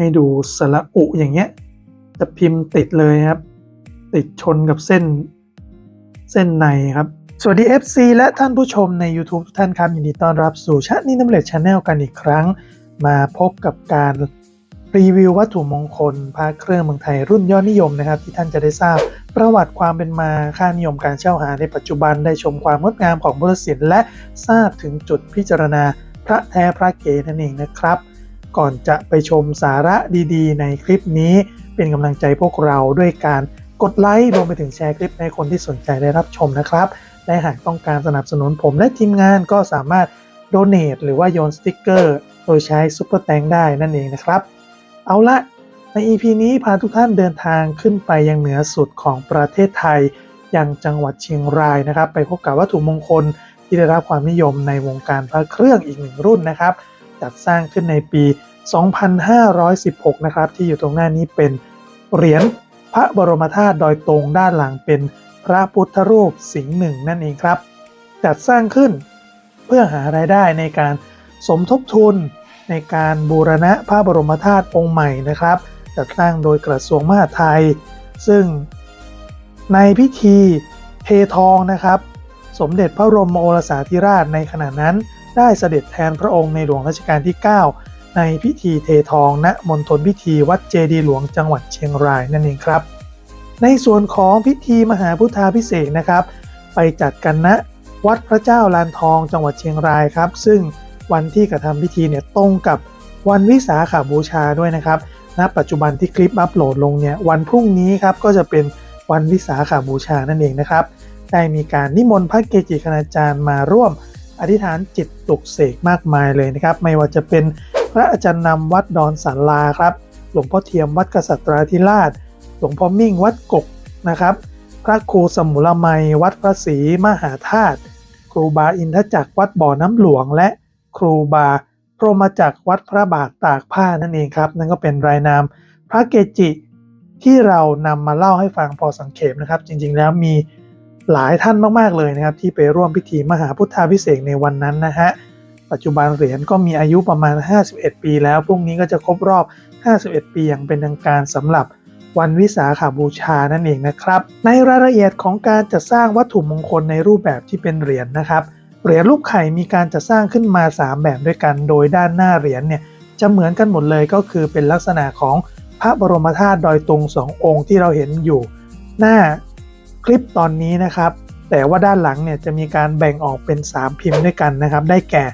ให้ดูสระอุอย่างเงี้ย จะพิมพ์ติดเลยครับ ติดชนกับเส้นเส้นในครับ สวัสดี FC และท่านผู้ชมใน YouTube ทุกท่านครับยินดีต้อนรับสู่ชาตินิน้ำเล็ดชาแนลกันอีกครั้ง มาพบกับการรีวิววัตถุมงคลพระเครื่องเมืองไทยรุ่นยอดนิยมนะครับ ที่ท่านจะได้ทราบประวัติความเป็นมาค่านิยมการเช่าหาในปัจจุบันได้ชมความงดงามของพุทธศิลป์และทราบถึงจุดพิจารณาพระแท้พระเก๋นั่นเองนะครับ ก่อนจะไปชมสาระดีๆ ในคลิปนี้ เป็นกำลังใจพวกเราด้วยการกดไลค์รวมไปถึงแชร์คลิปให้คนที่สนใจได้รับชมนะครับ และหากต้องการสนับสนุนผมและทีมงานก็สามารถโดเน a หรือว่าโยนสติกเกอร์ โดยใช้ซุปเปอร์แตงได้นั่นเองนะครับ เอาละใน EP นี้พาทุกท่านเดินทางขึ้นไปยังเหนือสุดของประเทศไทย ยังจังหวัดเชียงรายนะครับ ไปพบกับวัตถุมงคลที่ได้รับความนิยมในวงการพระเครื่องอีกหนึ่งรุ่นนะครับ จัดสร้างขึ้นในปี 2516 นะครับ ที่อยู่ตรงหน้านี้เป็นเหรียญพระบรมธาตุดอยตรงด้านหลังเป็นพระพุทธรูปสิงห์หนึ่งนั่นเองครับ จัดสร้างขึ้นเพื่อหารายได้ในการสมทบทุนในการบูรณะพระบรมธาตุองค์ใหม่นะครับ จัดสร้างโดยกระทรวงมหาดไทย ซึ่งในพิธีเททองนะครับ สมเด็จพระบรมโอรสาธิราชในขณะนั้นได้เสด็จแทนพระองค์ในหลวงรัชกาลที่ 9 ในพิธีเททองณมณฑลพิธีวัดเจดีหลวงจังหวัดเชียงรายนั่นเองครับ ในส่วนของพิธีมหาพุทธาพิเศษนะครับ ไปจัดกันณวัดพระเจ้าลานทองจังหวัดเชียงรายครับ ซึ่งวันที่กระทำพิธีเนี่ยตรงกับวันวิสาขาบูชาด้วยนะครับณปัจจุบันที่คลิปอัปโหลดลงเนี่ยวันพรุ่งนี้ครับก็จะเป็นวันวิสาขาบูชานั่นเองนะครับ ได้มีการนิมนต์พระเกจิคณาจารย์มาร่วมอธิษฐานจิตปลุกเสกมากมายเลยนะครับ ไม่ว่าจะเป็น พระอาจารย์นำวัดดอนสันลาครับ หลวงพ่อเทียมวัดกษัตราธิราช หลวงพ่อมิ่งวัดกกนะครับ พระครูสมุรมัยวัดพระศรีมหาธาตุครูบาอินทจักรวัดบ่อน้ำหลวง และครูบาพรหมจักรวัดพระบาทตากผ้านั่นเองครับ นั่นก็เป็นรายนามพระเกจิที่เรานำมาเล่าให้ฟังพอสังเขปนะครับ จริงๆแล้วมีหลายท่านมากๆเลยนะครับ ที่ไปร่วมพิธีมหาพุทธาพิเศษในวันนั้นนะฮะ ปัจจุบันเหรียญก็มีอายุประมาณ 51 ปีแล้ว พรุ่งนี้ก็จะครบรอบ 51 ปีอย่างเป็นทางการสำหรับวันวิสาขาบูชานั่นเองนะครับ ในรายละเอียดของการจัดสร้างวัตถุมงคลในรูปแบบที่เป็นเหรียญนะครับ เหรียญรูปไข่มีการจัดสร้างขึ้นมา 3 แบบด้วยกัน โดยด้านหน้าเหรียญเนี่ยจะเหมือนกันหมดเลยก็คือเป็นลักษณะของพระบรมธาตุดอยตุงสององค์ที่เราเห็นอยู่ หน้าคลิปตอนนี้นะครับ แต่ว่าด้านหลังเนี่ยจะมีการแบ่งออกเป็น 3 พิมพ์ด้วยกันนะครับ ได้แก่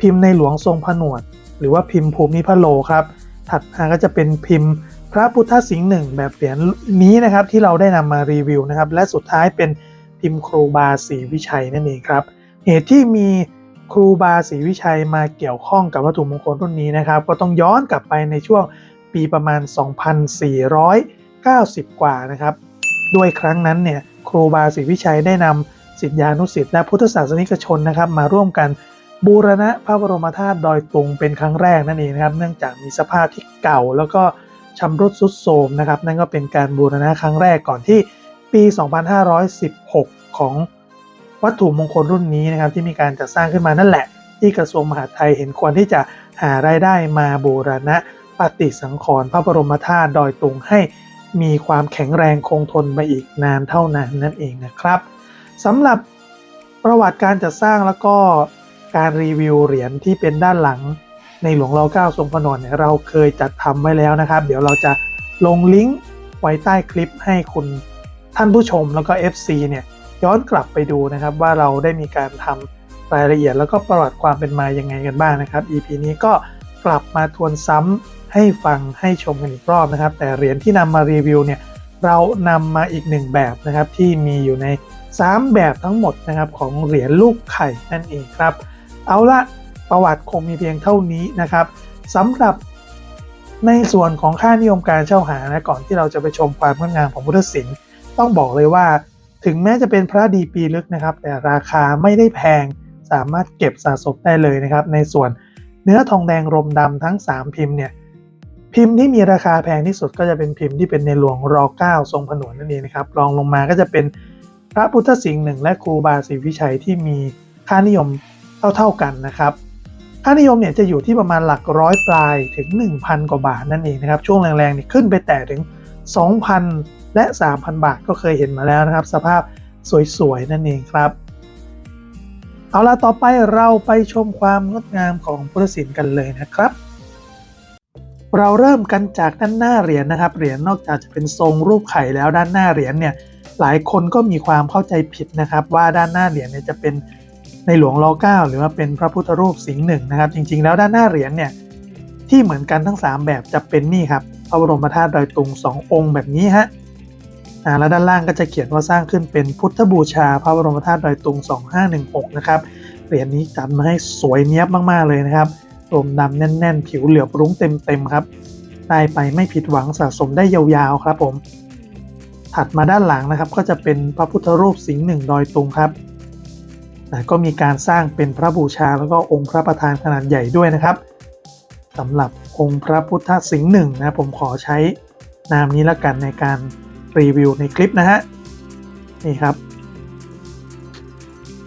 พิมพ์ในหลวงทรงผนวด หรือว่าพิมพ์ภูมิพระโลครับ ถัดมาก็จะเป็นพิมพ์พระพุทธสิงห์หนึ่งแบบเหรียญนี้นะครับที่เราได้นำมารีวิวนะครับ และสุดท้ายเป็นพิมพ์ครูบาศรีวิชัยนั่นเองครับ เหตุที่มีครูบาศรีวิชัยมาเกี่ยวข้องกับวัตถุมงคลรุ่นนี้นะครับ ก็ต้องย้อนกลับไปในช่วงปีประมาณ 2490 กว่านะครับ ด้วยครั้งนั้นเนี่ยครูบาศรีวิชัยได้นำศิษยานุศิษย์และพุทธศาสนิกชนนะครับ มาร่วมกัน บูรณะพระบรมธาตุดอยตุงเป็นครั้งแรกนั่นเองนะครับ เนื่องจากมีสภาพที่เก่าแล้วก็ชำรุดทรุดโทรมนะครับ นั่นก็เป็นการบูรณะครั้งแรกก่อนที่ปี 2516 ของวัตถุมงคลรุ่นนี้นะครับ ที่มีการจัดสร้างขึ้นมานั่นแหละ ที่กระทรวงมหาดไทยเห็นควรที่จะหารายได้มาบูรณะปฏิสังขรณ์พระบรมธาตุดอยตุงให้มีความแข็งแรงคงทนไปอีกนานเท่านานนั่นเองนะครับสำหรับประวัติการจัดสร้างแล้วก็ การรีวิวเหรียญที่เป็นด้านหลังในหลวงรอเก้าทรงพระนอนเนี่ยเราเคยจัดทำไว้แล้วนะครับ เดี๋ยวเราจะลงลิงก์ไว้ใต้คลิปให้คุณท่านผู้ชมแล้วก็ FC เนี่ยย้อนกลับไปดูนะครับ ว่าเราได้มีการทำรายละเอียดแล้วก็ประวัติความเป็นมายังไงกันบ้างนะครับ EP นี้ก็กลับมาทวนซ้ำให้ฟังให้ชมกันอีกรอบนะครับ แต่เหรียญที่นำมารีวิวเนี่ยเรานำมาอีกหนึ่งแบบนะครับที่มีอยู่ใน 3 แบบทั้งหมดนะครับของเหรียญลูกไข่นั่นเองครับ เอาละประวัติคงมีเพียงเท่านี้นะครับสำหรับในส่วนของค่านิยมการเช่าหานะก่อนที่เราจะไปชมความงดงามของพุทธศิลป์ต้องบอกเลยว่า ถึงแม้จะเป็นพระดีปีลึกนะครับ แต่ราคาไม่ได้แพงสามารถเก็บสะสมได้เลยนะครับ ในส่วนเนื้อทองแดงรมดำทั้ง 3 พิมพ์เนี่ยพิมพ์ที่มีราคาแพงที่สุดก็จะเป็นพิมพ์ที่เป็นในหลวงร9ทรงผนวดนั่นเองนะครับรองลงมาก็จะเป็นพระพุทธสิงห์หนึ่งและครูบาศรีวิชัยที่มีค่านิยม เท่า ๆกันนะครับค่านิยมเนี่ยจะอยู่ที่ประมาณหลักร้อยปลายถึง 1,000 กว่าบาทนั่นเองนะครับ ช่วงแรงๆเนี่ยขึ้นไปแต่ถึง 2,000 และ 3,000 บาทก็เคยเห็นมาแล้วนะครับ สภาพสวยๆ นั่นเองครับ เอาล่ะต่อไปเราไปชมความงดงามของพุทธศิลป์กันเลยนะครับ เราเริ่มกันจากด้านหน้าเหรียญนะครับเหรียญนอกจากจะเป็นทรงรูปไข่แล้วด้านหน้าเหรียญเนี่ยหลายคนก็มีความเข้าใจผิดนะครับ ว่าด้านหน้าเหรียญเนี่ยจะเป็น ในหลวงรอเก้าหรือว่าเป็นพระพุทธรูปสิงห์หนึ่งนะครับ จริง ๆ แล้วด้านหน้าเหรียญเนี่ยที่เหมือนกันทั้ง 3 แบบจะเป็นนี่ครับพระบรมธาตุดอยตุงสององค์แบบนี้ฮะอ่าแล้วด้านล่างก็จะเขียนว่าสร้างขึ้นเป็นพุทธบูชาพระบรมธาตุดอยตุง 2516 นะครับเหรียญนี้จัดมาให้สวยเนี้ยบมากๆเลยนะครับรมดำแน่น ๆ ผิวเหลือบรุ้งเต็มๆครับได้ไปไม่ผิดหวังสะสมได้ยาวๆครับผม ถัดมาด้านหลังนะครับก็จะเป็นพระพุทธรูปสิงห์หนึ่งดอยตุงครับ นะก็มีการสร้างเป็นพระบูชาแล้วก็องค์พระประธานขนาดใหญ่ด้วยนะครับสำหรับองค์พระพุทธสิงห์หนึ่งนะผมขอใช้นามนี้ละกันในการรีวิวในคลิปนะฮะนี่ครับ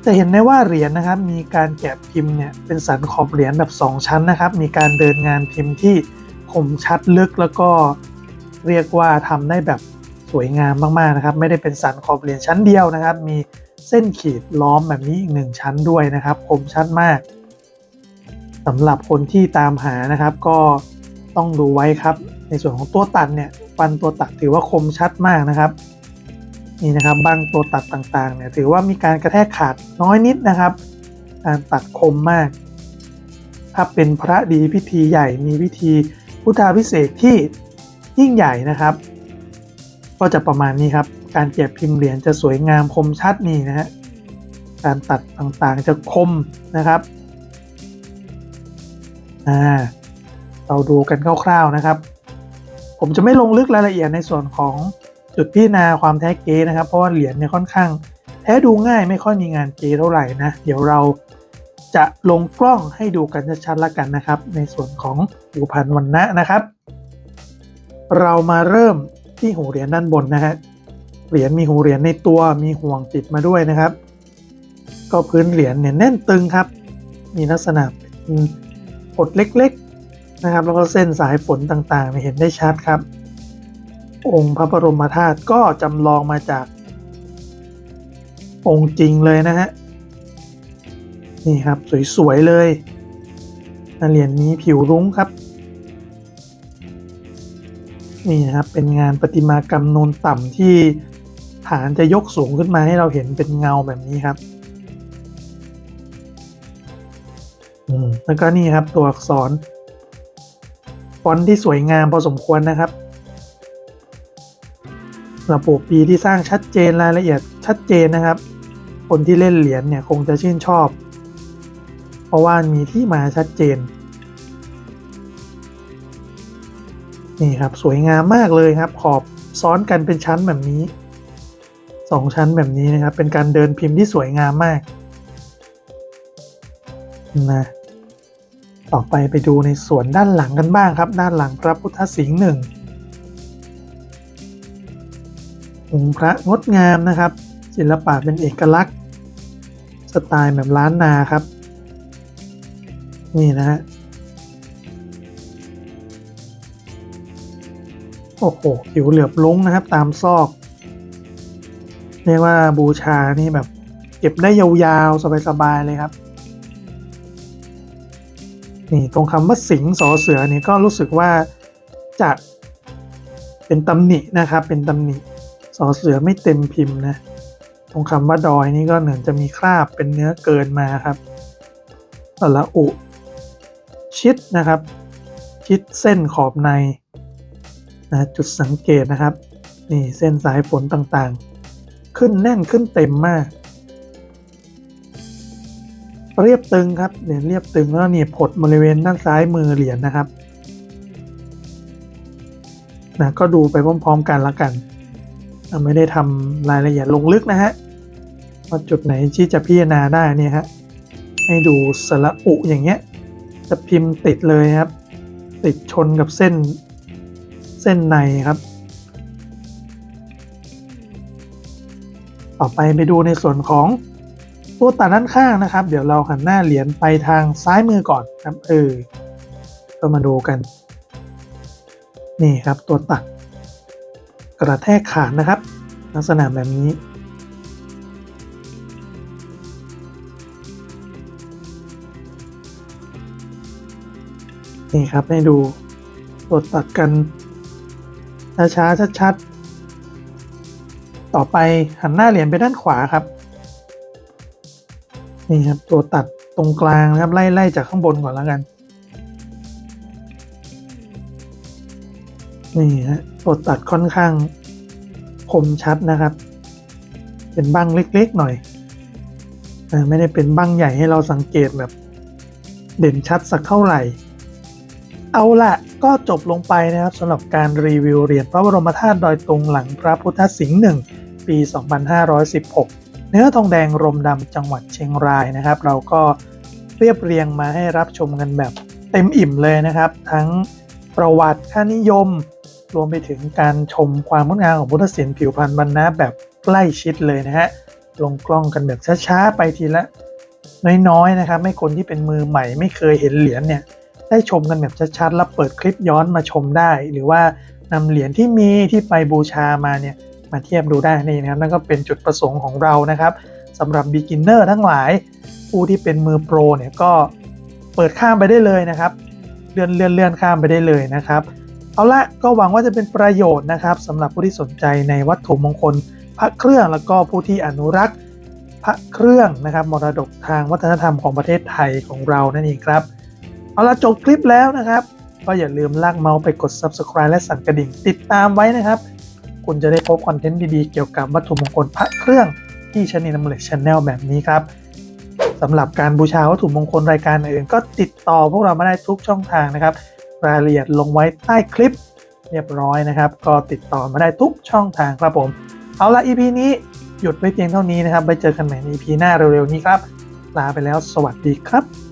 จะเห็นได้ว่าเหรียญนะครับ มีการแกะพิมพ์เนี่ยเป็นสันขอบเหรียญแบบ 2 ชั้นนะครับ มีการเดินงานพิมพ์ที่คมชัดลึกแล้วก็เรียกว่าทำได้แบบสวยงามมากๆนะครับ ไม่ได้เป็นสันขอบเหรียญชั้นเดียวนะครับ มี เส้นขีดล้อมแบบนี้อีกหนึ่งชั้นด้วยนะครับ คมชัดมากสำหรับคนที่ตามหานะครับก็ต้องดูไว้ครับ ในส่วนของตัวตัดเนี่ยฟันตัวตัดถือว่าคมชัดมากนะครับนี่นะครับบางตัวตัดต่างๆเนี่ยถือว่ามีการกระแทกขาดน้อยนิดนะครับ การตัดคมมาก ถ้าเป็นพระดีพิธีใหญ่มีพิธีพุทธาพิเศษที่ยิ่งใหญ่นะครับ ก็จะประมาณนี้ครับ การเก็บพิมพ์เหรียญจะสวยงามคมชัดนี่นะฮะการตัดต่างๆจะคมนะครับอ่าเราดูกันคร่าวๆนะครับ ผมจะไม่ลงลึกรายละเอียดในส่วนของจุดพิจารณาความแท้เก๊นะครับ เพราะว่าเหรียญเนี่ยค่อนข้าง แท้ดูง่ายไม่ค่อยมีงานเก๊เท่าไหร่นะเดี๋ยวเราจะลงกล้องให้ดูกันชัดๆละกันนะครับ ในส่วนของผิวพันวันนะนะครับ เรามาเริ่มที่หูเหรียญด้านบนนะฮะ เหรียญมีหูเหรียญในตัวมีห่วงติดมาด้วยนะครับ ก็พื้นเหรียญเนี่ยแน่นตึงครับ มีลักษณะเป็นกดเล็กๆนะครับ แล้วก็เส้นสายฝนต่างๆเห็นได้ชัดครับ องค์พระบรมธาตุก็จำลองมาจาก องค์จริงเลยนะฮะนี่ครับสวยๆเลยเหรียญนี้ผิวรุ้งครับนี่นะครับเป็นงานประติมากรรมนูนต่ำที่ ฐานจะยกสูงขึ้นมาให้เราเห็นเป็นเงาแบบนี้ครับอืมแล้วก็นี่ครับตัวอักษร ฟอนต์ที่สวยงามพอสมควรนะครับระบบปีที่สร้างชัดเจนรายละเอียดชัดเจนนะครับ คนที่เล่นเหรียญเนี่ยคงจะชื่นชอบ เพราะว่ามีที่มาชัดเจน นี่ครับสวยงามมากเลยครับ ขอบซ้อนกันเป็นชั้นแบบนี้ สองชั้นแบบนี้นะครับ เป็นการเดินพิมพ์ที่สวยงามมากนะต่อไปไปดูในส่วนด้านหลังกันบ้างครับ ด้านหลังพระพุทธสิงห์หนึ่งองค์พระงดงามนะครับ ศิลปะเป็นเอกลักษณ์ สไตล์แบบล้านนาครับ นี่นะฮะโอ้โหผิวเหลือบลุ้งนะครับ ตามซอก เรียกว่าบูชานี่แบบ เก็บได้ยาวๆ สบายๆ เลยครับ นี่ตรงคำว่าสิงสอเสือนี่ก็รู้สึกว่าจะเป็นตำหนินะครับ เป็นตำหนิสอเสือไม่เต็มพิมพ์นะ ตรงคำว่าดอยนี่ก็เหมือนจะมีคราบเป็นเนื้อเกินมาครับสระอุ ชิดนะครับ ชิดเส้นขอบในนะจุดสังเกตนะครับ นี่เส้นสายฝนต่างๆ ขึ้นแน่นขึ้นเต็มมาก เรียบตึงครับเหรียญเรียบตึงแล้วเนี่ยผดบริเวณด้านซ้ายมือเหรียญนะครับนะก็ดูไปพร้อม ๆ กันละกันไม่ได้ทำรายละเอียดลงลึกนะฮะว่าจุดไหนที่จะพิจารณาได้เนี่ยฮะให้ดูสระอุอย่างเงี้ย จะพิมพ์ติดเลยครับ ติดชนกับเส้นเส้นในครับ ต่อไปไปดูในส่วนของตัวตัดด้านข้างนะครับ เดี๋ยวเราหันหน้าเหรียญไปทางซ้ายมือก่อนครับเออก็มาดูกัน นี่ครับตัวตัด กระแทกขาดนะครับ ลักษณะแบบนี้นี่ครับให้ดูตัวตัดกันช้าๆชัดๆ ต่อไปหันหน้าเหรียญไปด้านขวาครับ นี่ครับตัวตัดตรงกลางนะครับไล่ไล่จากข้างบนก่อนแล้วกัน นี่ฮะตัวตัดค่อนข้างคมชัดนะครับ เป็นบ้างเล็กๆหน่อยอไม่ได้เป็นบ้างใหญ่ให้เราสังเกตแบบ เด่นชัดสักเท่าไหร่ เอาละก็จบลงไปนะครับสำหรับการรีวิวเหรียญพระบรมธาตุดอยตุงหลังพระพุทธสิงห์หนึ่ง ปี 2516 เนื้อทองแดงรมดำจังหวัดเชียงรายนะครับ เราก็เรียบเรียงมาให้รับชมกันแบบเต็มอิ่มเลยนะครับ ทั้งประวัติค่านิยม รวมไปถึงการชมความงดงามของพุทธศิลป์ผิวพรรณบรรณะแบบใกล้ชิดเลยนะฮะลงกล้องกันแบบช้าๆไปทีละน้อยๆนะครับให้คนที่เป็นมือใหม่ไม่เคยเห็นเหรียญเนี่ยได้ชมกันแบบชัดๆแล้วเปิดคลิปย้อนมาชมได้ หรือว่านำเหรียญที่มีที่ไปบูชามาเนี่ย มาเทียบดูได้นี่นะครับนั่นก็เป็นจุดประสงค์ของเรานะครับสำหรับ beginner ทั้งหลาย ผู้ที่เป็นมือโปรเนี่ยก็เปิดข้ามไปได้เลยนะครับเลื่อนเลื่อนเลื่อนข้ามไปได้เลยนะครับเอาละก็หวังว่าจะเป็นประโยชน์นะครับสำหรับผู้ที่สนใจในวัตถุมงคล พระเครื่องแล้วก็ผู้ที่อนุรักษ์พระเครื่องนะครับมรดกทางวัฒนธรรมของประเทศไทยของเรานั่นเองครับเอาละจบคลิปแล้วนะครับ ก็อย่าลืมลากเมาส์ไปกด subscribe และสั่นกระดิ่งติดตามไว้นะครับ คุณจะได้พบคอนเทนต์ดีๆ เกี่ยวกับวัตถุมงคลพระเครื่องที่ชนินมเลชแนลแบบนี้ครับสำหรับการบูชาวัตถุมงคลรายการอื่น ก็ติดต่อพวกเรามาได้ทุกช่องทางนะครับ รายละเอียดลงไว้ใต้คลิปเรียบร้อยนะครับ ก็ติดต่อมาได้ทุกช่องทางครับผม เอาละ EP นี้หยุดไว้เพียงเท่านี้นะครับไปเจอกันใหม่ใน EP หน้าเร็วๆนี้ครับ ลาไปแล้วสวัสดีครับ